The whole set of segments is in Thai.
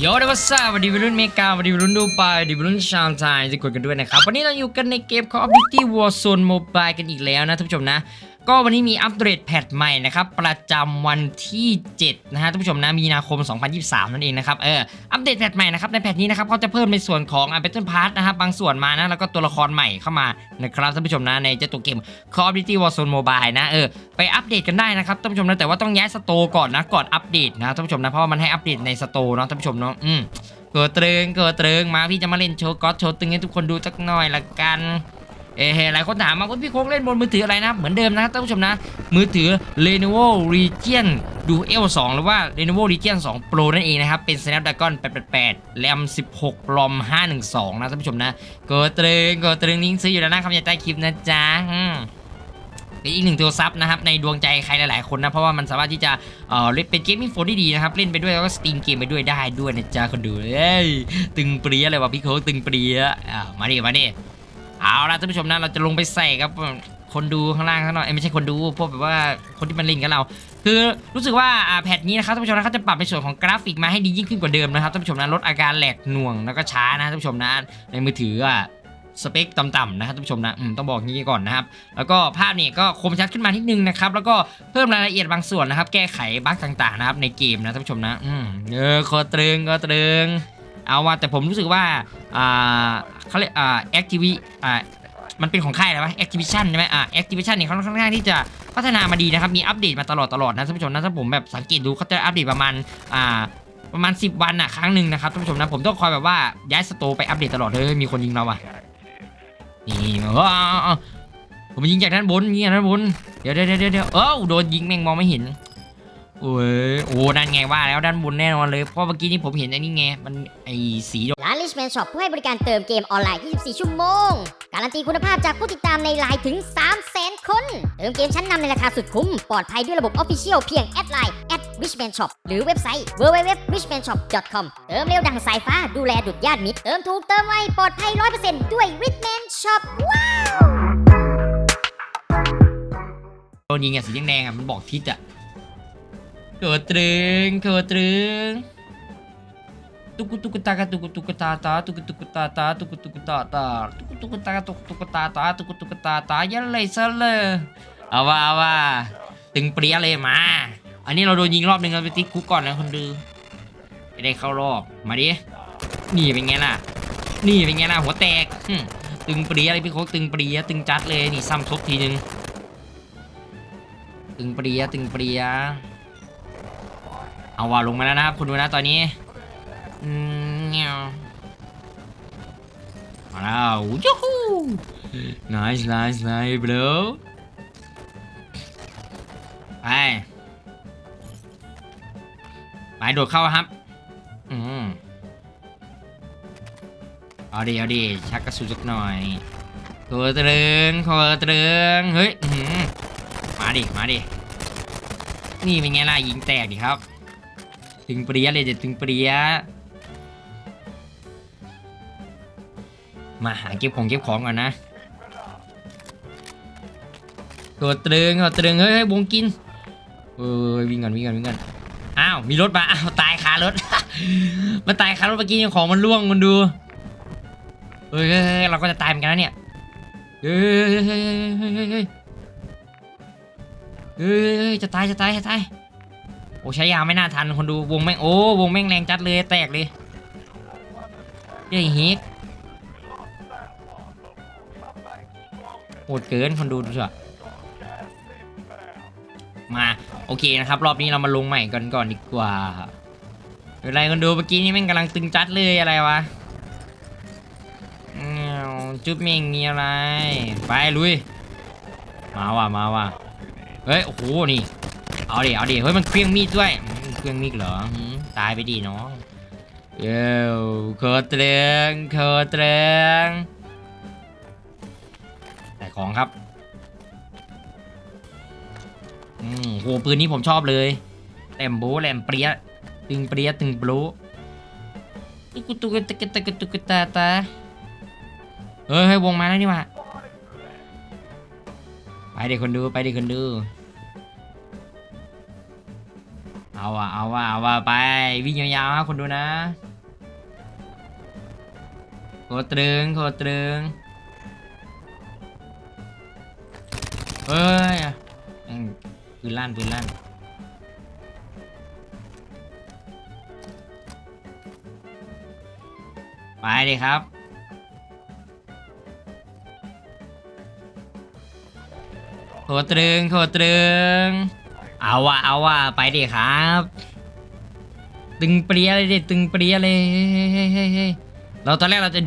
โยเดวัสซาวันดีวัยรุ่นเมกาวันดีวัยรุ่นดูไบวันดีวัยรุ่นชาวไทยจะกดกันด้วยนะครับ วันนี้เราอยู่กันในเกม Call of Duty Warzone Mobile กันอีกแล้วนะท่านผู้ชมนะ ก็วันนี้มีอัปเดตแพทใหม่นะครับประจำวันที่ 7 นะฮะท่านผู้ชมนะมีนาคม 2023 นั่นเองนะครับเอออัปเดตแพทใหม่นะครับในแพทนี้นะครับเขาจะเพิ่มในส่วนของอ่า Battle Pass นะครับบางส่วนมานะแล้วก็ตัวละครใหม่เข้ามานะครับท่านผู้ชมนะในเจ้าตัวเกม Call of Duty Warzone Mobile นะเออไปอัปเดตกันได้นะครับท่านผู้ชมนะแต่ว่าต้องย้ายสโตก่อนนะก่อนอัปเดตนะท่านผู้ชมนะเพราะว่ามันให้อัปเดตในสโตเนาะท่านผู้ชมเนาะอืมเกิดเตรงเกิดเตรงมาพี่จะมาเล่นโชว์ก็อตโชว์ตึงให้ทุกคนดูสักหน่อยละกัน เอ้เฮหลายคนถามมาว่าพี่โค้งเล่นบนมือถืออะไรนะ เหมือนเดิมนะท่านผู้ชมนะ มือถือ Lenovo Legion Duel 2 หรือว่า Lenovo Legion 2 Pro นั่นเองนะครับ เป็น Snapdragon 888 RAM 16 ROM 512 นะท่านผู้ชมนะเกิดตรงเกิดตรงลิงก์ซื้ออยู่แล้วนะคำใต้คลิปนะจ๊ะเป็นอีกหนึ่งตัวซับนะครับในดวงใจใครหลายๆคนนะ เพราะว่ามันสามารถที่จะเอ่อเล่นเป็นเกมมิ่งโฟนที่ดีนะครับ เล่นไปด้วยแล้วก็สตรีมเกมไปด้วยได้ด้วยนะจ๊ะคนดูเอ้ยตึงเปรี้ยเลยว่ะพี่โค้กตึงเปรี้ยอ่ามาดิมาดิ เอาละท่านผู้ชมนะเราจะลงไปใส่ครับคนดูข้างล่างข้างนอกเอ้ยไม่ใช่คนดูพวกแบบว่าคนที่มันล่นกับเรา คือรู้สึกว่าแพทนี้นะครับท่านผู้ชมนะเขาจะปรับในส่วนของกราฟิกมาให้ดียิ่งขึ้นกว่าเดิมนะครับท่านผู้ชมนะลดอาการแหลกหน่วงแล้วก็ช้านะท่านผู้ชมนะในมือถืออะสเปคต่ำๆนะครับท่านผู้ชมนะมต้องบอกงี้ก่อนนะครับ แล้วก็ภาพนี่ก็คมชัดขึ้นมานิดนึงนะครับ แล้วก็เพิ่มรายละเอียดบางส่วนนะครับ แก้ไขบั๊กต่างๆนะครับในเกมนะท่านผู้ชมนะ อืมเออคอตรึงคอตรึง เอาว่าแต่ผมรู้สึกว่าอ่าเขาเรียกอ่าแอคทีวีอ่ามันเป็นของค่ายอะไรวะ Activision ใช่ไหมอ่า Activision เนี่ยเขาค่อนข้างที่จะพัฒนามาดีนะครับ มีอัปเดตมาตลอดตลอดนะท่านผู้ชมนะถ้าผมแบบสังเกตดูเขาจะอัปเดตประมาณอ่าประมาณ 10 วันอะครั้งหนึ่งนะครับท่านผู้ชมนะผมต้องคอยแบบว่าย้ายสโตไปอัปเดตตลอดเลยมีคนยิงเราอะนี่เออผมยิงจากด้านบนยิงจากด้านบนเดี๋ยวเดี๋ยวเดี๋ยวเดี๋ยวเอ้าโดนยิงแม่งมองไม่เห็น โอ้ยโอ้นั่นไงว่าแล้วด้านบนแน่นอนเลย เพราะเมื่อกี้นี้ผมเห็นไอ้นี่ไง มันไอ้สีร้าน Richman Shop ผู้ให้บริการเติมเกมออนไลน์ 24 ชั่วโมง การันตีคุณภาพจากผู้ติดตามในไลน์ถึง 300,000 คน เติมเกมชั้นนำในราคาสุดคุ้ม ปลอดภัยด้วยระบบ Official เพียงแอดไลน์ @richman shop หรือเว็บไซต์ www.richmanshop.com เติมเร็วดังสายฟ้าดูแลดุดญาติมิตรเติมถูกเติมไวปลอดภัย 100%ด้วย Richman Shop ว้าวโดนยิงอะสีแดงๆอะมันบอกทิศอะ เกิดตรึงเกิดตรึงตุกุตุกุตากะตุกุตุกุตาตาตุกุตุกุตาตาตุกุตุกุตาตาตุกุตุกุตากะตุกุตุกุตาตาตุกุตุกุตาตายันเลยซะเลยเอาว่าเอาว่าตึงเปรี้ยเลยมา อันนี้เราโดนยิงรอบหนึ่งเราไปติดคุกก่อนนะคนดูจะได้เข้ารอบมาดินี่เป็นไงล่ะ นี่เป็นไงล่ะหัวแตกตึงเปรี้ยเลยพี่โคกตึงเปรี้ยตึงจัดเลยนี่ซ้ำซบทีนึงตึงเปรียตึงเปรีย เอาว่าลงมาแล้วนะครับคุณดูนะตอนนี้อืมเงี้ยมาแล้วยูฮู nice nice nice bro ไปไปโดดเข้าครับอืมเอาดิเอาดิชักกระสุนสักหน่อยโคตรเรืองโคตรเรืองเฮ้ยมาดิมาดินี่เป็นไงล่ะยิงแตกดิครับ ตึงเปรี้ยเลยเด็ดตึงเปรี้ยมาหาเก็บของเก็บของก่อนนะตัวตรึงตัวตรึงเฮ้ยวงกินเอ้ยวิ่งก่อนวิ่งก่อนวิ่งก่อนอ้าวมีรถมาอ้าวตายคารถมันตายคารถเมื่อกี้ยังของมันล่วงมันดูเฮ้ยเราก็จะตายเหมือนกันนะเนี่ยเฮ้ยเฮ้ยเฮ้ยเฮ้ยเฮ้ยเฮ้ยจะตายจะตายจะตาย โอ้ใช้ยาไม่น่าทันคนดูวงแม่งโอ้วงแม่งแรงจัดเลยแตกเลยเฮ้ยฮิกโหดเกินคนดูดูสิมาโอเคนะครับ รอบนี้เรามาลงใหม่กันก่อนดีกว่าอะไรคนดูเมื่อกี้นี่แม่งกำลังตึงจัดเลยอะไรวะจุ๊บเมงมีอะไร ไปลุย มาว่ะมาว่ะเฮ้ยโอ้โหนี่ เอาดิเอาดิเฮ้ยมันเครื่องมีดด้วยเครื่องมีดเหรอตายไปดิน้องเย้โคตรเตรงโคตรเตรงแต่ของครับอืมโหปืนนี้ผมชอบเลยแหลมโบแหลมเปรี้ยตึงเปรี้ยตึงโบรตุกตุกตะกุตะกุตุกตาตาเฮ้ยเฮ้วงมาแล้วนี่ว่าไปเด็กคนดูไปเด็กคนดู เอาว่ะเอาว่ะเอาว่ะไปวิ่งยาวๆครับคนดูนะโคตรึงโคตรึงเฮ้ยปืนลั่นปืนลั่นไปดิครับโคตรึงโคตรึง เอาว่ะเอาว่ะไปดิครับ ตึงเปรียเลยดิตึงเปรียเลยเฮ้ยเฮ้ยเฮ้ยเราตอนแรกเราจะ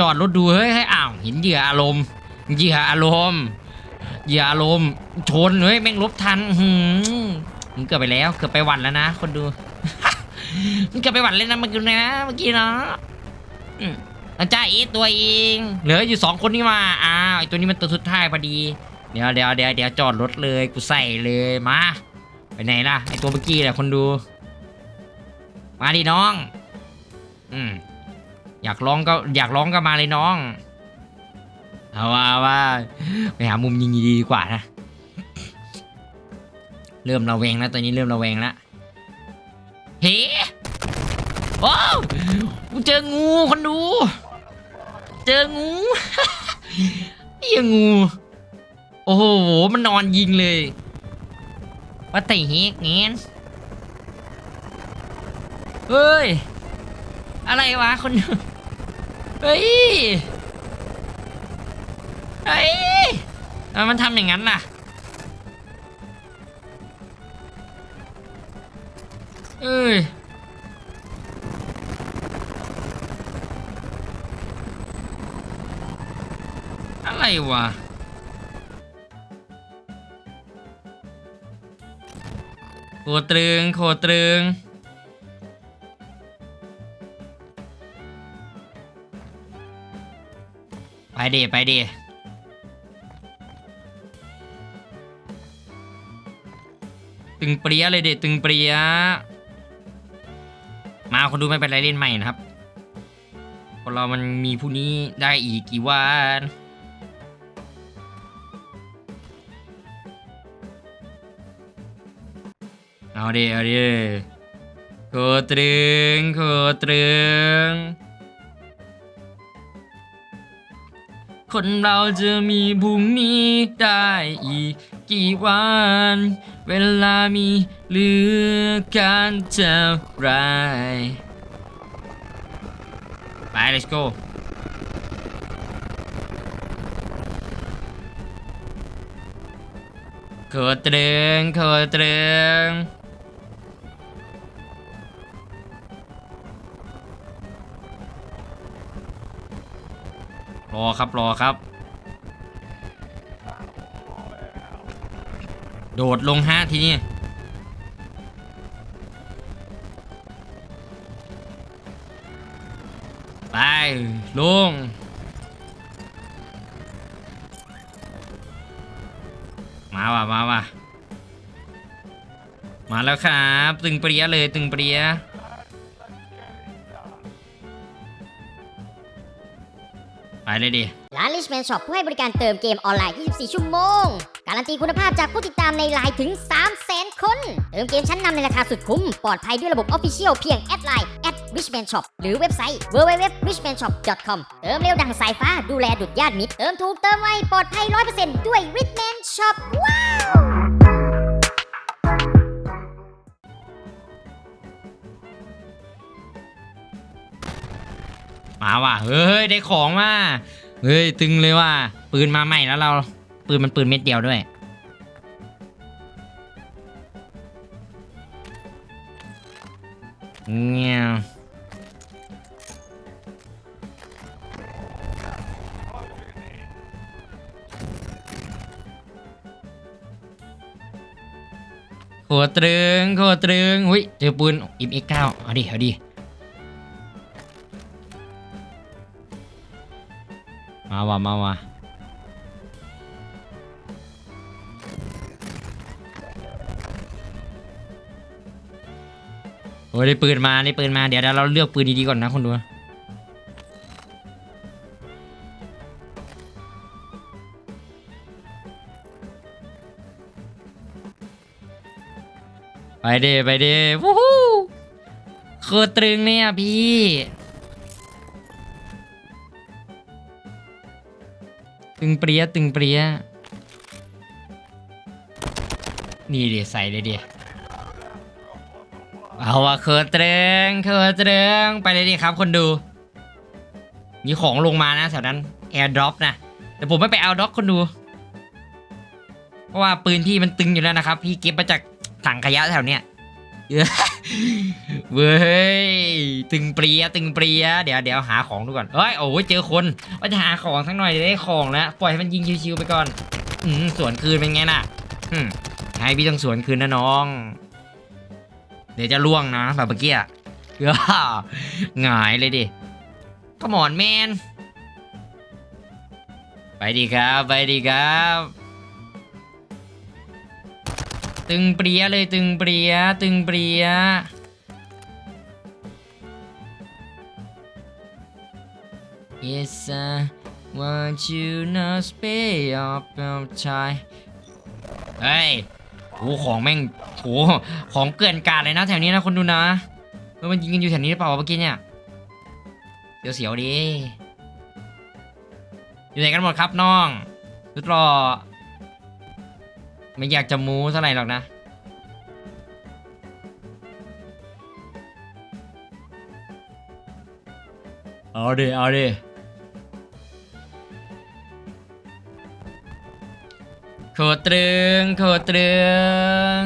จอดรถดูเฮ้ยเฮ้ยอ้าวเห็นเหยื่ออารมณ์เหยื่ออารมณ์เหยื่ออารมณ์ชนเฮ้ยแม่งลบทันหืมมึงเกือบไปแล้วเกือบไปวันแล้วนะ คนดูมึงเกือบไปวันเลยนะเมื่อกี้นะเมื่อกี้เนาะอืมอาจารย์เอตัวเองเหลืออยู่สองคนนี่มาอ้าวไอตัวนี้มันตัวสุดท้ายพอดีเดี๋ยวเดี๋ยวเดี๋ยวเดี๋ยวจอดรถเลยกูใส่เลยมา ไปไหนล่ะไอตัวเมื่อกี้แหละคนดู มาดิน้อง อืมอยากร้องก็อยากร้องก็มาเลยน้อง เอาว่าว่าไปหามุมยิงดีดีกว่านะ เริ่มระแวงแล้วตอนนี้เริ่มระแวงแล้วเฮ้โอ้วกูเจองูคนดู เจองูเฮียงู โอ้โห มันนอนยิงเลย ว่าต่เฮกเงี้ยเฮ้ย อะไรวะคนเฮ้ย เฮ้ยทำไมมันทำอย่างนั้นล่ะ เอ้ยอะไรวะ ตรึงโคตรึง ไปดิไปดิตึงเปรี้ยเลยเด็ดตึงเปรี้ยมาคนดูไม่เป็นไรเล่นใหม่นะครับคนเรามันมีผู้นี้ได้อีกกี่วัน ดิเอาดิโคตรึงโคตรึงคนเราจะมีพรุ่งนี้ได้อีกกี่วัน เวลามีเหลือการเท่าไรไป let's go โคตรึงโคตรึง รอครับรอครับ โดดลงฮะทีนี้ไปลงมาว่ะมาว่ะมาแล้วครับ ตึงเปรียเลยตึงเปรีย ไปเลยดิร้าน Richman Shop ผู้ให้บริการเติมเกมออนไลน์ 24 ชั่วโมง การันตีคุณภาพจากผู้ติดตามในไลน์ถึง 300,000 คน เติมเกมชั้นนำในราคาสุดคุ้ม ปลอดภัยด้วยระบบ Official เพียงแอดไลน์ @richman shop หรือเว็บไซต์ www.richmanshop.com เติมเร็วดังสายฟ้าดูแลดุดญาติมิตร เติมถูกเติมไวปลอดภัย 100%ด้วย Richman Shop ว้าว มาว่ะเฮ้ยได้ของมาเฮ้ยตึงเลยว่ะปืนมาใหม่แล้วเราปืนมันปืนเม็ดเดียวด้วย เงี้ยโคตรึงโคตรึงหุ้ยเจอปืนอิมเอ็กเก้าเอาดิเอาดิ ว่ะมาว่ะโอ้ยได้ปืนมาได้ปืนมาเดี๋ยวเราเลือกปืนดีๆก่อนนะคนดูไปเดไปเดวู้ฮู้คือตรึงเนี่ยพี่ ตึงเปรี้ยตึงเปรี้ยนี่เดี๋ยวใส่เลยเดี๋ยวเอาว่ะเคอร์เตรงเคอร์เตรงไปเลยดิครับคนดู มีของลงมานะแถวนั้นแอร์ดรอปนะแต่ผมไม่ไปเอาด็อกคนดู เพราะว่าปืนพี่มันตึงอยู่แล้วนะครับ พี่เก็บมาจากถังขยะแถวเนี้ย เว้ยตึงเปรียตึงเปรียเดี๋ยวเดี๋ยวหาของดูก่อนเอ้ยโอ้ยเจอคนว่าจะหาของสักหน่อยจะได้ของแล้วปล่อยให้มันยิงชิวๆไปก่อน อืมสวนคืนเป็นไงน่ะอืมให้พี่ต้องสวนคืนนะน้อง เดี๋ยวจะล่วงนะแบบเมื่อกี้อะหงายเลยดิก็หมอนแมนไปดีครับ ไปดีครับ ตึงเปรียเลยตึงเปรียตึงเปรีย Yes I want you not stay up all time เฮ้ยโหของแม่งโหของเกลื่อนกาดเลยนะแถวนี้นะคนดูนะเออมันยิงกันอยู่แถวนี้หรือเปล่าเมื่อกี้เนี่ยเดี๋ยวเสียวๆดิอยู่ไหนกันหมดครับน้องรุดรอ ไม่อยากจะมูเท่าไหร่หรอกนะ เอาดิ เอาดิ โคตรึง โคตรึง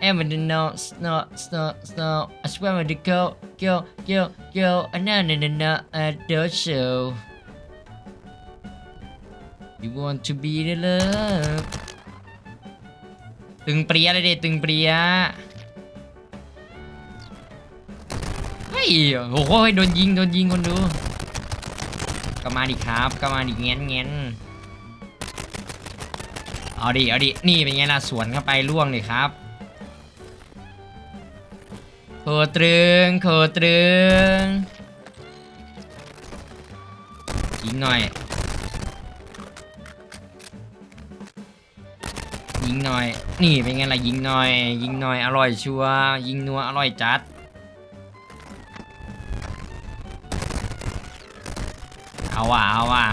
And when the snow, snow, snow, snow, I swear when the go, go, go, go, and now, no, no, no, I don't show. You want to be the love ตึงเปรียเลยเด็ตึงเปรียเฮ้ยโอ้โหโดนยิงโดนยิงคนดูก็มาดิครับก็มาดิเงี้ยนเงี้ยนเอาดิเอาดินี่เป็นไงล่ะสวนเข้าไปล่วงเลยครับโคตรึงโคตรึงยิงหน่อย ยิงหน่อย นี่เป็นไงล่ะยิงหน่อย ยิงหน่อยอร่อยชัวร์ยิงนัวอร่อยจัด เอาว่ะเอาว่ะ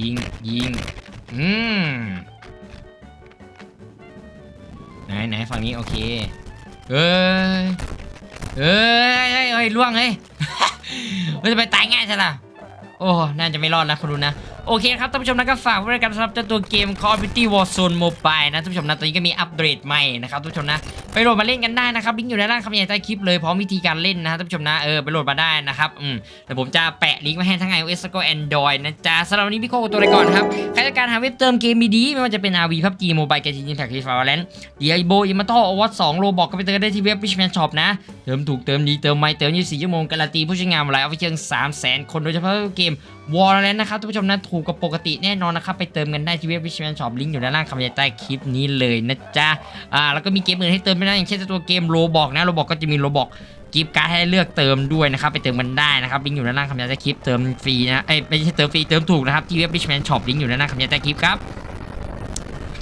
ยิงยิงอืมไหนไหนฝั่งนี้โอเคเอ้ยเอ้ยเอ้ยเอ้ยล่วงเฮ้ยมันจะไปตายง่ายใช่ล่ะโอ้ น่าจะไม่รอดแล้วคุณดูนะ โอเคครับท่านผู้ชมนะก็ฝากไว้ด้วยกันสำหรับเจ้าตัวเกม Call of Duty Warzone Mobile นะท่านผู้ชมนะตอนนี้ก็มีอัปเดตใหม่นะครับท่านผู้ชมนะไปโหลดมาเล่นกันได้นะครับลิงก์อยู่ในล่างคำใต้คลิปเลยพร้อมวิธีการเล่นนะท่านผู้ชมนะเออไปโหลดมาได้นะครับอืมแต่ผมจะแปะลิงก์ไว้ให้ทั้ง iOS แล้วก็ Android นะจ๊ะสำหรับวันนี้พี่โคตัวไปก่อนครับใครต้องการหาเว็บเติมเกมดีๆไม่ว่าจะเป็น RV PUBG Mobile เกมจินแท็กทีฟาร์แลนด์ดีไอโบอิมาโต้อวัตสองโลบอกก็ไปเติมได้ที่เว็บ Richman Shop นะเติมถูกเติมดีเติมไม่เติม 24 ชั่วโมงการันตีผู้ใช้งานมาแล้วเอาไปเชียง300,000 คนโดยเฉพาะเกมวอลเลนนะครับท่านผู้ชมนะถูกกว่าปกติแน่นอนนะครับไปเติมกันได้ที่เว็บ Richman Shop ลิงก์อยู่ด้านล่างคำบรรยายใต้คลิปนี้เลยนะจ๊ะอ่าแล้วก็มีเกมอื่นให้เติมไม่ได้อย่างเช่นตัวเกมโลบอกนะโลบอกก็จะมีโลบอกกิฟต์การ์ดให้เลือกเติมด้วยนะครับไปเติมกันได้นะครับลิงก์อยู่ด้านล่างคำบรรยาต้คลิปเติมฟรีนะเอ้ยไม่ใช่เติมฟรีเติมถูกนะครับที่เว็บ Richman Shop ลิงก์อยู่ด้านล่างคำบรรยาต้คลิปครับ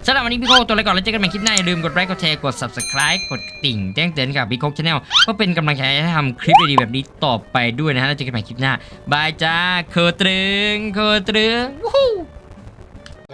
สำหรับวันนี้พี่โคกตัวอะไรก่อนแล้วเจอกันใหม่คลิปหน้าอย่าลืมกดไลค์กดแชร์กด subscribe กดกระดิ่งแจ้งเตือนกับพี่โคกชาแนลก็เป็นกำลังใจให้ทำคลิปดีๆแบบนี้ต่อไปด้วยนะฮะแล้วเจอกันใหม่คลิปหน้าบายจ้าเคอตรึงเคอตรึงวู้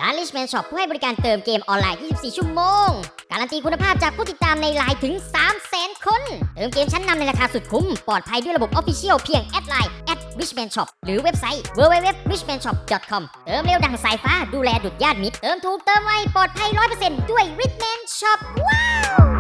ร้าน Richman Shop ผู้ให้บริการเติมเกมออนไลน์ 24 ชั่วโมง การันตีคุณภาพจากผู้ติดตามในไลน์ถึง 300,000 คน เติมเกมชั้นนำในราคาสุดคุ้ม ปลอดภัยด้วยระบบ Official เพียงแอดไลน์ @richman shop หรือเว็บไซต์ www.richmanshop.com เติมเร็วดังสายฟ้าดูแลดุดญาติมิตร เติมถูกเติมไวปลอดภัย 100%ด้วย Richman Shop ว้าว